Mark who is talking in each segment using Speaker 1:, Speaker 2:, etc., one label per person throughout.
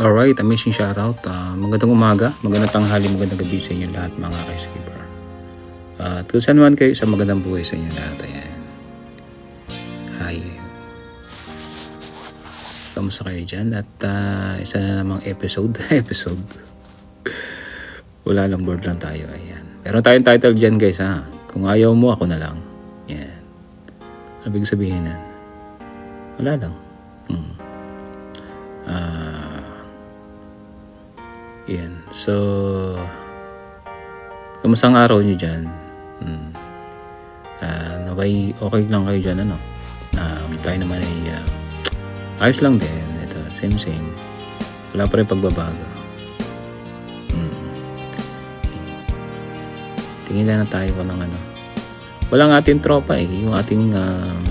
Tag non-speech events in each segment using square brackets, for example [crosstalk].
Speaker 1: Alright, amazing shoutout. Uh, magandang umaga, magandang tanghali, magandang gabi sa inyo lahat mga ka-skipper. Uh, at kung saan man kayo sa magandang buhay sa inyo lahat. Ayan. Hi. Kamusta kayo dyan? At uh, isa na namang episode. [laughs] episode. Wala lang, board lang tayo. Ayan. Meron tayong title dyan guys ha. Kung ayaw mo, ako na lang. Yan. Ano sabihin nan? Wala lang. Hmm. Ah... yan. So, kamusta ang araw nyo dyan? Hmm. Ah, naway okay lang kayo dyan, ano? Um, tayo naman ay ah, ayos lang din. Ito, same same. Wala pa rin pagbabago. Hmm. Tingin lang na tayo ko ng ano. Walang ating tropa eh. Yung ating um,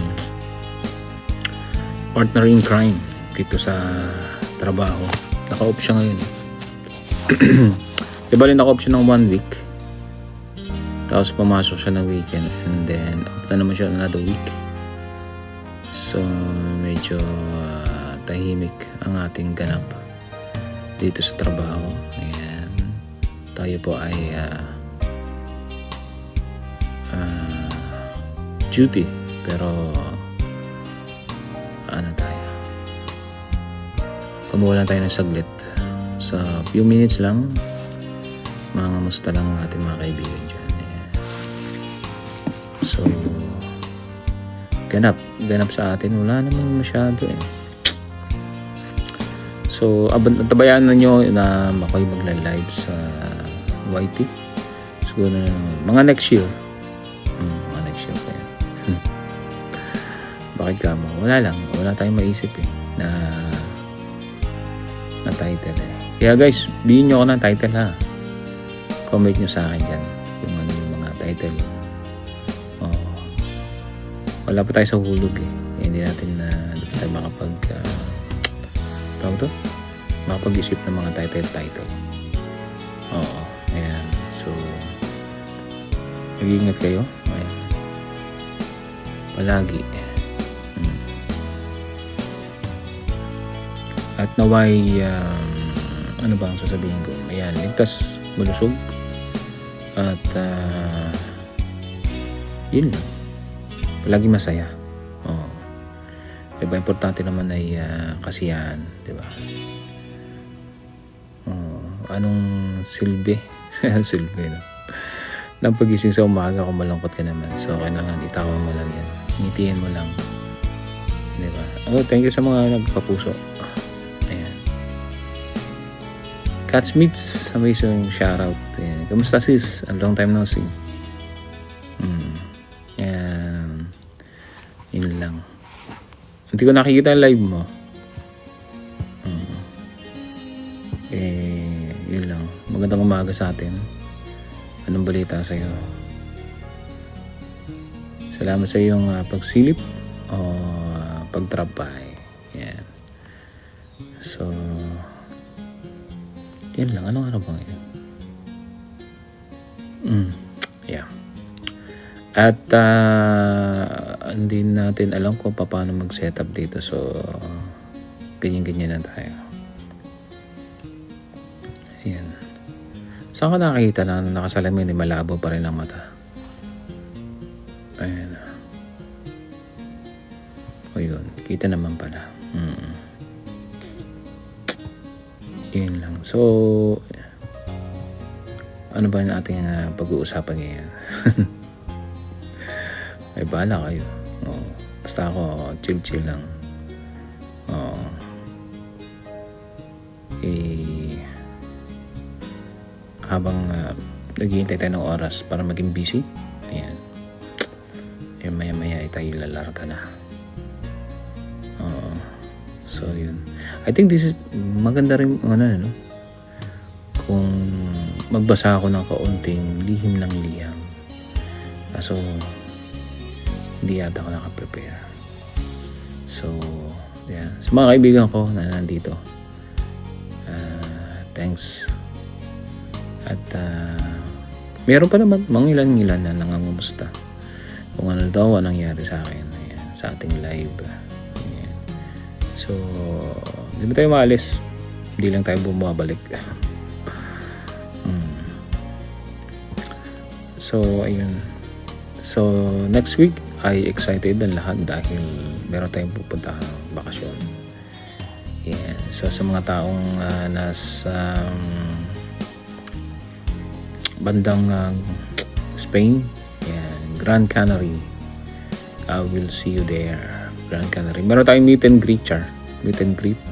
Speaker 1: partner in crime dito sa trabaho. Naka-off siya ngayon. eh. Di ba rin naka-off siya ng one week? Tapos pumasok siya ng weekend and then off na naman siya another week. So medyo ah, tahimik ang ating ganap dito sa trabaho. Ayan. Tayo po ay ah, ah, duty pero ano tayo kumuha lang tayo ng saglit sa few minutes lang mga musta lang ang ating mga kaibigan dyan Ayan. so ganap ganap sa atin wala naman masyado eh so abang tabayaan na nyo na ako'y magla-live sa YT siguro na mga next year Hmm, mga next year pa yan. Bakit ka mo? Wala lang. Wala tayong maisip eh. Na na title eh. Kaya guys, bigyan nyo ako ng title ha. Comment nyo sa akin dyan. Yung ano yung mga title. Oh. Wala pa tayo sa hulog eh. Kaya hindi natin na hindi tayo makapag uh, tawag to? Makapag-isip ng mga title-title. Oo. Ayan. So, Mag-iingat kayo. Ayan. Palagi. Hmm. At naway, um, ano ba ang sasabihin ko? Ayan, ligtas, malusog. At, uh, yun lang. Palagi masaya. Oo. Diba, importante naman ay uh, kasiyahan. Diba? Oo. Anong silbi? [laughs] silbi, no? ng pagising sa umaga kung malungkot ka naman. So, kailangan itawan mo lang yan. Ngitihin mo lang. Di ba? Oh, thank you sa mga nagpapuso. Cats Meets, amazing shoutout. Ayan. Kamusta sis? A long time no see. Hmm. Ayan. Yun lang. Hindi ko nakikita ang live mo. Hmm. Eh, yun lang. Magandang umaga sa atin. Anong balita sa iyo? Salamat sa iyong ah, pagsilip o uh, pagtrabay. Yan. So, yan lang. Anong araw ba ngayon? Mm, yeah. At ah, hindi natin alam kung paano mag-setup dito. So, ganyan-ganyan na tayo. Ayan. Saan ka nakakita na nakasalamin ni malabo pa rin ang mata? Ayan. O yun, kita naman pala. Yun lang. So, ano ba yung ating ah, pag-uusapan ngayon? [laughs] Ay, bahala kayo. Oo. Basta ako, chill-chill lang. Oo. Eh, habang uh, naghihintay tayo ng oras para maging busy. Ayan. Eh, maya maya ay tayo lalarga na. Oo. So, yun. I think this is maganda rin, ano, ano, kung magbasa ako ng kaunting lihim ng liham. Kaso, hindi yata ako nakaprepare. So, yan. Sa mga kaibigan ko na nandito, ah, thanks at uh, meron pa naman mga ilan-ilan na nangangumusta kung ano daw ang nangyari sa akin ayan, sa ating live. Ayan. So, di ba tayo maalis? Hindi lang tayo bumabalik. Hmm. So, ayun. So, next week ay excited ang lahat dahil meron tayong pupunta bakasyon. Yan. So, sa mga taong ah, nasa um, bandang ah, Spain, yan, Grand Canary, I will see you there. Grand Canary. Meron tayong meet and greet, char. Meet and greet.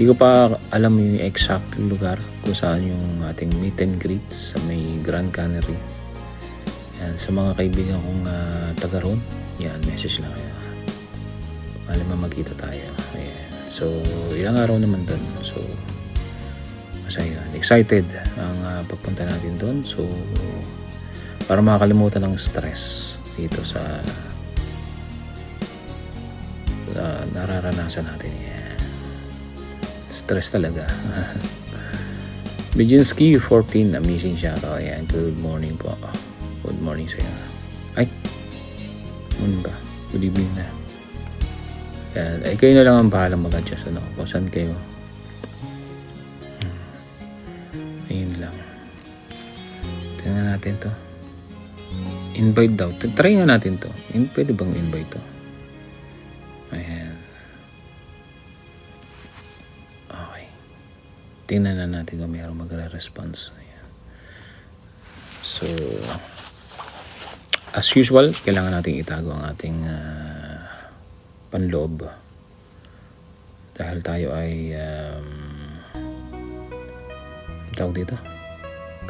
Speaker 1: Hindi ko pa alam yung exact lugar kung saan yung ating meet and greet sa may Grand Canary. Yan, sa mga kaibigan kong ah, taga roon, yan, message lang kayo. Alam mo magkita tayo. Ayan. So, ilang araw naman doon. So, masaya. Excited ang ah, pagpunta natin doon. So, para makakalimutan ng stress dito sa sa nararanasan natin. Stress talaga. [laughs] Bijinski 14, amazing siya. Oh, ayan, good morning po. Good morning sa iyo. Ay, ano ba? Good evening na. Yan. Eh, kayo na lang ang bahalang mag-adjust ano, kung saan kayo. Hmm. Ayun lang. Tingnan natin to. Invite daw. Try nga natin to. In, pwede bang invite to? Ayan. Okay. Tingnan na natin kung mayroong magre-response. Ayan. So, as usual, kailangan nating itago ang ating ah, panloob. Dahil tayo ay um, tawag dito?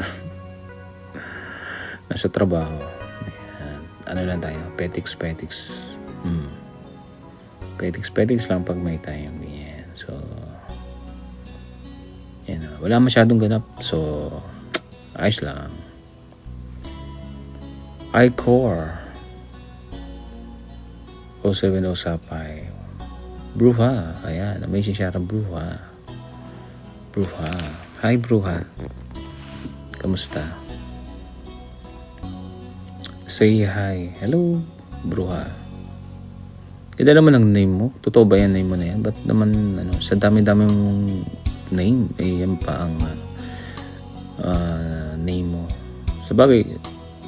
Speaker 1: [laughs] Nasa trabaho. Ayan. Ano lang tayo? Petics, petics. Hmm. Petics, petics lang pag may time. Yan. So, yan na. Wala masyadong ganap. So, ayos lang. I-core. 070 Bruha. Ayan. Amazing siya ng Bruha. Bruha. Hi, Bruha. Kamusta? Say hi. Hello, Bruha. Ganda naman ang name mo. Totoo ba yan name mo na yan? Ba't naman, ano, sa dami-dami mong name, eh, yan pa ang ah, name mo. Sa bagay,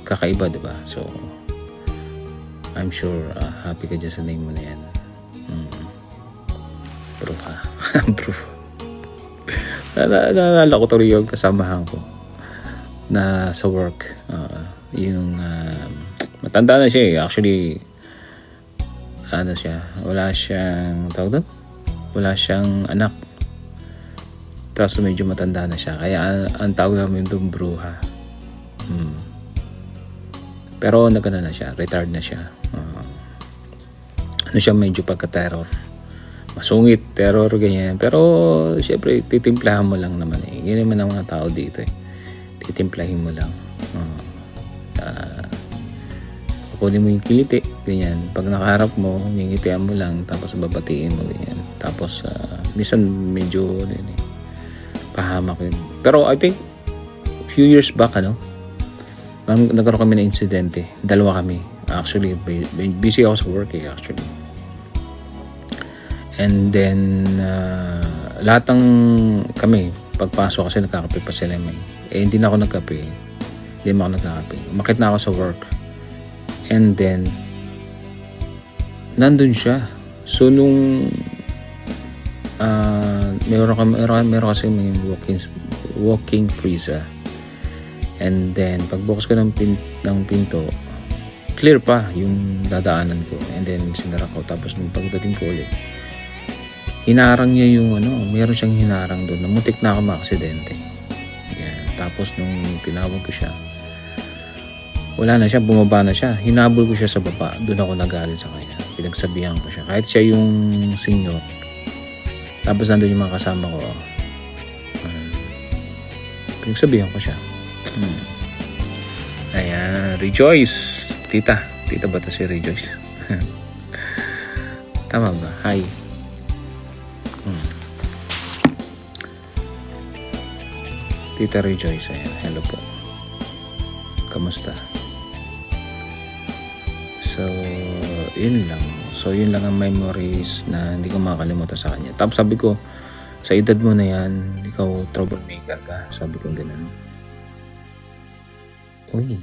Speaker 1: kakaiba, di ba? So, I'm sure ah, happy ka dyan sa name mo na yan. Hmm. Bruha. [laughs] Bruha. Na- Naalala ko tuloy yung kasamahan ko na sa work. ah, yung ah, matanda na siya eh. Actually, ano siya, wala siyang, tawag doon? Wala siyang anak. Tapos medyo matanda na siya. Kaya ang, tawag namin doon, bruha. Hmm. Pero nagana na siya, retired na siya. Ah, ano siya, medyo pagka-terror. Masungit, terror, ganyan. Pero, syempre, titimplahan mo lang naman eh. Yun naman ang mga tao dito eh. Titimplahin mo lang. Ah, kukunin mo yung kiliti, ganyan. Pag nakaharap mo, ngingitian mo lang, tapos babatiin mo, ganyan. Tapos, ah, minsan medyo, ano yun pahamak yun. Pero I think, few years back, ano, nagkaroon kami ng insidente. Dalawa kami. Actually, bu- bu- busy ako sa work eh, actually. And then, ah, lahat ng kami, pagpasok kasi nagkakape pa sila may. Eh, hindi na ako nagkape. Hindi mo ako nagkakape. Umakit na ako sa work. And then, nandun siya. So, nung ah meron, ka, meron, meron kasi may walking, walking freezer. And then, pagbukas ko ng, pin, ng pinto, clear pa yung dadaanan ko. And then, sinara ko. Tapos, nung pagdating ko ulit, hinarang niya yung ano, meron siyang hinarang doon. Namutik na ako maaksidente. Yan. Tapos, nung tinawag ko siya, wala na siya, bumaba na siya. Hinabol ko siya sa baba. Doon ako nagalit sa kanya. Pinagsabihan ko siya. Kahit siya yung senior. Tapos nandun yung mga kasama ko. Um, pinagsabihan ko siya. Hmm. Ayan, Rejoice. Tita. Tita ba to si Rejoice? [laughs] Tama ba? Hi. Hmm. Tita Rejoice. Ayan. Hello po. Kamusta? So, yun lang. So yun lang ang memories na hindi ko makakalimutan sa kanya. Tapos sabi ko, sa edad mo na yan, ikaw troublemaker ka. Sabi ko ganun. Uy.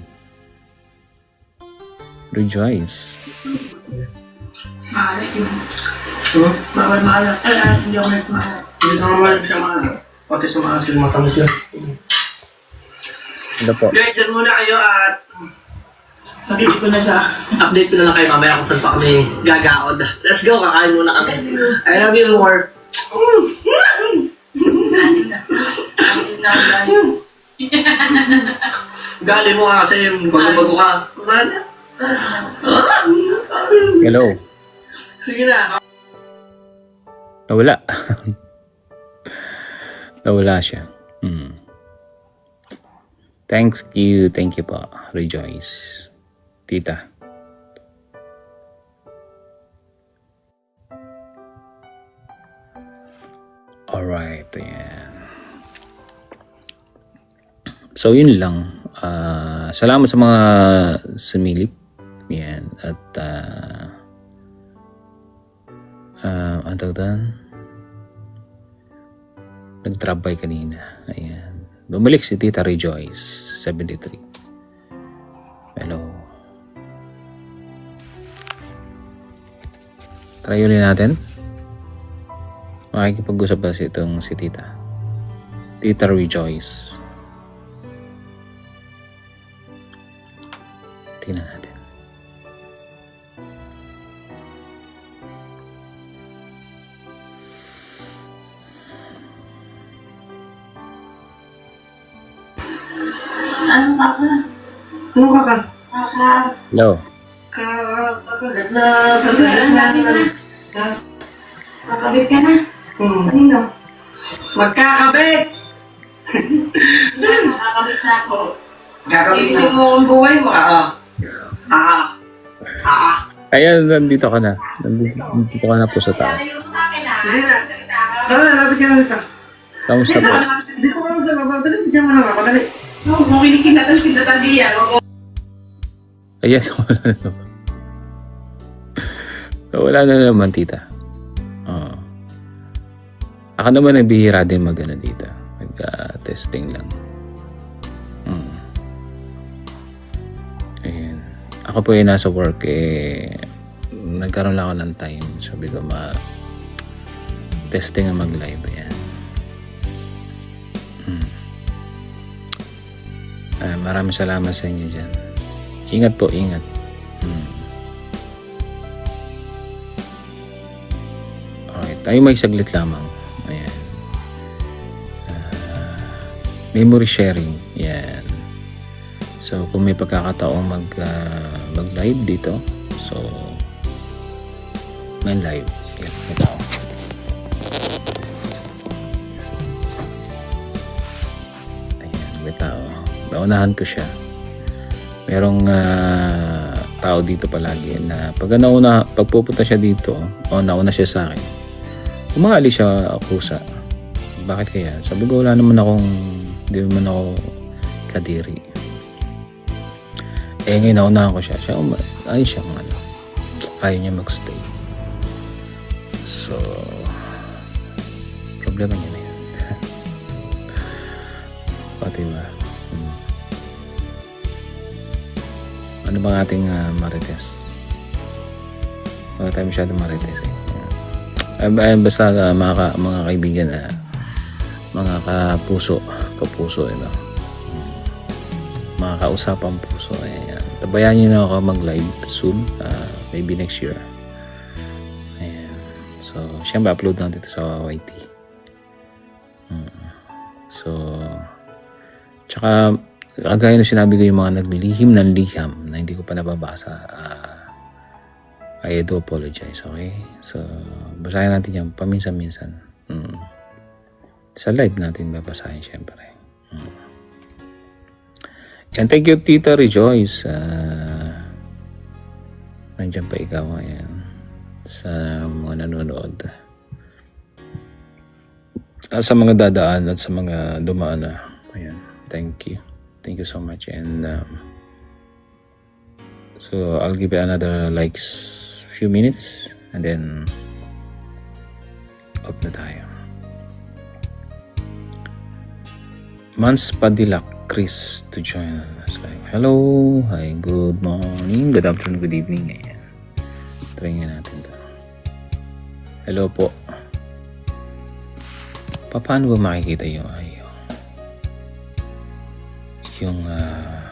Speaker 1: Rejoice.
Speaker 2: Maalat yun.
Speaker 3: Diba?
Speaker 2: Bawal maalat. Ay, ay, hindi ako nagmaalat.
Speaker 3: Hindi ka naman siya maalat. Pati sa mga sila matamis yan.
Speaker 1: Ano po?
Speaker 3: Guys, dyan muna kayo at
Speaker 2: Nakikita ko na siya.
Speaker 3: update ko na lang kayo mamaya kung saan pa kami gagaod. Let's go, kakain muna kami. I love you more. Gali mo nga kasi bago-bago ka. Wala.
Speaker 1: Hello.
Speaker 3: Sige na.
Speaker 1: Nawala. Nawala siya. Hmm. Thanks you. Thank you po. Rejoice. Tita. Alright. Ayan. So, yun lang. Ah, salamat sa mga sumilip. Yan. At, ah, Ah, ang tawag doon? Nag-trabay kanina. Ayan. Bumalik si Tita Rejoice, 73. Hello. Try ulit natin. Makikipag-usap ba si itong si Tita? Tita Rejoice. Tingnan natin.
Speaker 2: Kaka?
Speaker 3: Ano ka ka?
Speaker 2: Kaka.
Speaker 1: Hello.
Speaker 3: Ka, kakagat na,
Speaker 2: Ang
Speaker 3: kakagat
Speaker 2: dami mo
Speaker 3: na.
Speaker 2: na.
Speaker 3: Ha?
Speaker 2: Kakabit ka na.
Speaker 3: Hmm.
Speaker 2: Kanino?
Speaker 3: Magkakabit!
Speaker 2: Saan? Kakabit na ako.
Speaker 3: Kakabit na.
Speaker 2: mo ang buhay mo.
Speaker 3: Ah, ah. Ah.
Speaker 1: Ayan, nandito ka na. Nandito, nandito ka na po sa taas.
Speaker 2: Lalayo mo sa akin ah.
Speaker 3: Hindi na. Tara, lapit ka na dito.
Speaker 1: Kamusta po?
Speaker 3: Dito ka naman sa baba. Dali, bigyan mo lang ako. Dali.
Speaker 2: Oo, kung kinikinatan si Tatadiya. Oo.
Speaker 1: Ayan, [laughs] wala na naman. Wala na naman, tita. Oo. Ako naman ay bihira din mag ano dito. Mag-testing lang. Mm. Ayan. Ako po ay nasa work eh nagkaroon lang ako ng time. Sabi ko ma testing ang mag-live. Ayan. Mm. Ah, maraming salamat sa inyo dyan. Ingat po, ingat. Hmm. Tayo may saglit lamang. Ayan. Ah, memory sharing. Yan. So, kung may pagkakataong mag, ah, mag-live dito, so, may live. Yan, may tao. Ayan, may tao. Naunahan ko siya merong ah, tao dito palagi na pag nauna, pag pupunta siya dito o nauna siya sa akin, umaalis siya kusa. Bakit kaya? Sabi ko wala naman akong, hindi naman ako kadiri. Eh ngayon naunahan ko siya. Siya, um, ayun siya ano. Ayaw niya magstay. So, problema niya na yan. [laughs] o, diba? Hmm. Ano bang ating uh, marites? Wala tayo masyado marites eh. Ay, ay, basta uh, mga, ka, mga kaibigan na mga kapuso, kapuso, ano. Mga kausapang puso. Ayan. Tabayan niyo na ako mag-live soon. uh, maybe next year. Ayan. So, syempre upload lang dito sa YT. Hmm. So, tsaka kagaya na sinabi ko yung mga naglilihim ng liham na hindi ko pa nababasa, ah, I do apologize, okay? So, basahin natin yan paminsan-minsan. Mm. Sa live natin babasahin, syempre. Mm. And thank you, Tita Rejoice. Uh, nandiyan pa ikaw, ayan. Sa mga nanonood. At sa mga dadaan at sa mga dumaan na. Ayan. Thank you. Thank you so much. And um, so I'll give it another likes few minutes and then off na tayo. Mans Padilla Chris to join us live. Hello, hi, good morning, good afternoon, good evening. Ayan. Try nga natin to. Hello po. Pa- Paano ba makikita yung ay, yung, ah,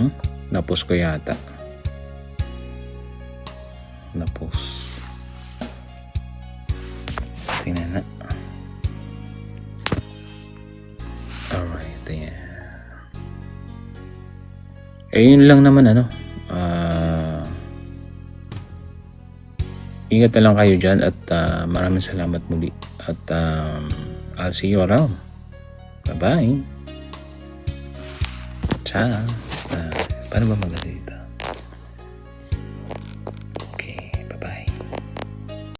Speaker 1: Mhm. Napos ko yata. Napos. Tingnan na. Alright, ayan. Eh, yun lang naman ano. Ah... ingat na lang kayo dyan at ah, maraming salamat muli. At um, I'll see you around. Bye-bye. Ciao. Paano ba maganda dito?